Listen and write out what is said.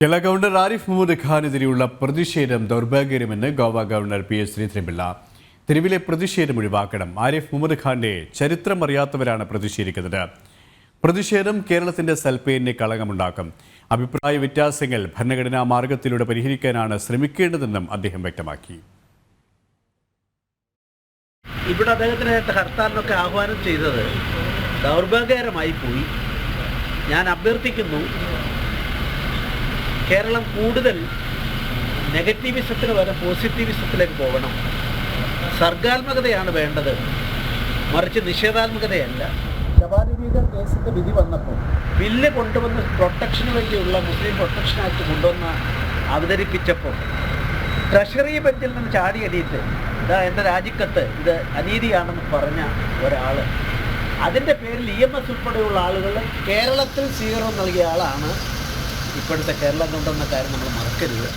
Kerala governor Arif Muhammad ഖാനെതിരെയുള്ള പ്രതിഷേധം ദൗർഭാഗ്യകരമെന്ന് Goa governor P S Sreedharan Pillai. തെരുവിലെ പ്രതിഷേധം ഒഴിവാക്കണം. ആരിഫ് മുഹമ്മദ് ഖാന്റെ ചരിത്രം അറിയാത്തവരാണ് പ്രതിഷേധിക്കുന്നത്. പ്രതിഷേധം കേരളത്തിന്റെ സൽപ്പേരിന് കളങ്കമുണ്ടാക്കും. അഭിപ്രായ വ്യത്യാസങ്ങൾ ഭരണഘടനാ മാർഗത്തിലൂടെ പരിഹരിക്കാനാണ് ശ്രമിക്കേണ്ടതെന്നും അദ്ദേഹം വ്യക്തമാക്കി. ഇവിടെ അദ്ദേഹത്തിന് ഹർത്താലിനൊക്കെ ആഹ്വാനം ചെയ്തത് ദൗർഭാഗ്യകരമായി പോയി. ഞാൻ അഭ്യർത്ഥിക്കുന്നു കേരളം കൂടുതൽ നെഗറ്റീവിസത്തിന് പകരം പോസിറ്റീവിസത്തിലേക്ക് പോകണം. സർഗാത്മകതയാണ് വേണ്ടത്. മറിച്ച് നിഷേധാത്മകതയല്ല. ശബാനുരീകർ കേസിന്റെ വിധി വന്നപ്പോൾ ബില്ല് കൊണ്ടുവന്ന് പ്രൊട്ടക്ഷന് വേണ്ടിയുള്ള മുസ്ലിം പ്രൊട്ടക്ഷൻ ആക്ട് കൊണ്ടുവന്ന് അവതരിപ്പിച്ചപ്പോൾ ട്രഷറി ബെഞ്ചിൽ നിന്ന് ചാടി അടിയിട്ട് ഇതാ എന്റെ രാജിക്കത്ത് ഇത് അനീതിയാണെന്ന് പറഞ്ഞ ഒരാൾ അതിന്റെ പേരിൽ ഇ എം എസ് ഉൾപ്പെടെയുള്ള ആളുകൾ കേരളത്തിൽ സ്വീകരണം നൽകിയ ആളാണ് ഇപ്പോഴത്തെ കേരളം കൊണ്ടുവന്ന കാര്യം നമ്മൾ മറക്കരുത്.